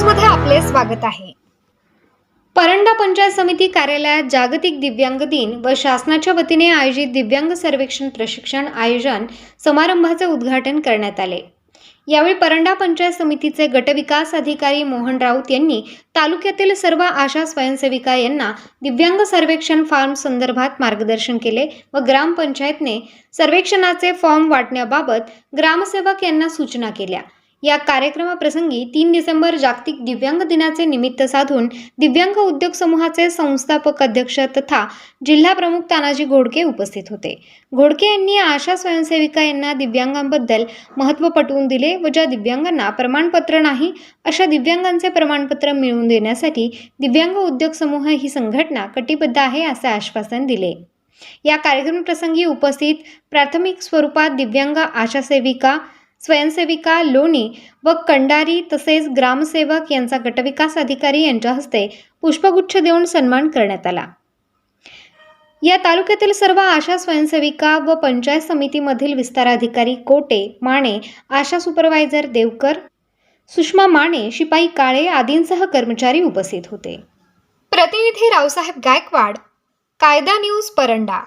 आपले स्वागत आहे. परंडा पंचायत समिती कार्यालयात जागतिक दिव्यांग दिन व शासनाच्या वतीने आयोजित दिव्यांग सर्वेक्षण प्रशिक्षण आयोजन समारंभाचे उद्घाटन करण्यात आले. यावेळी परंडा पंचायत समितीचे गटविकास अधिकारी मोहन राऊत यांनी तालुक्यातील सर्व आशा स्वयंसेविका यांना दिव्यांग सर्वेक्षण फॉर्म संदर्भात मार्गदर्शन केले व ग्रामपंचायतने सर्वेक्षणाचे फॉर्म वाटण्याबाबत ग्रामसेवक यांना सूचना केल्या. या कार्यक्रमाप्रसंगी तीन डिसेंबर जागतिक दिव्यांग दिनाचे निमित्त साधून दिव्यांग उद्योग समूहाचे संस्थापक अध्यक्ष तथा जिल्हा प्रमुख तानाजी घोडके उपस्थित होते. घोडके यांनी आशा स्वयंसेविका यांना दिव्यांगांबद्दल महत्त्व पटवून दिले व ज्या दिव्यांगांना प्रमाणपत्र नाही अशा दिव्यांगांचे प्रमाणपत्र मिळवून देण्यासाठी दिव्यांग उद्योग समूह ही संघटना कटिबद्ध आहे असे आश्वासन दिले. या कार्यक्रमप्रसंगी उपस्थित प्राथमिक स्वरूपात दिव्यांग आशा सेविका स्वयंसेविका लोणी व कंडारी तसेच ग्रामसेवक यांचा गटविकास अधिकारी यांच्या हस्ते पुष्पगुच्छ देऊन सन्मान करण्यात आला. या तालुक्यातील सर्व आशा स्वयंसेविका व पंचायत समितीमधील विस्ताराधिकारी कोटे माने आशा सुपरवायझर देवकर सुषमा माने शिपाई काळे आदींसह कर्मचारी उपस्थित होते. प्रतिनिधी रावसाहेब गायकवाड कायदा न्यूज परंडा.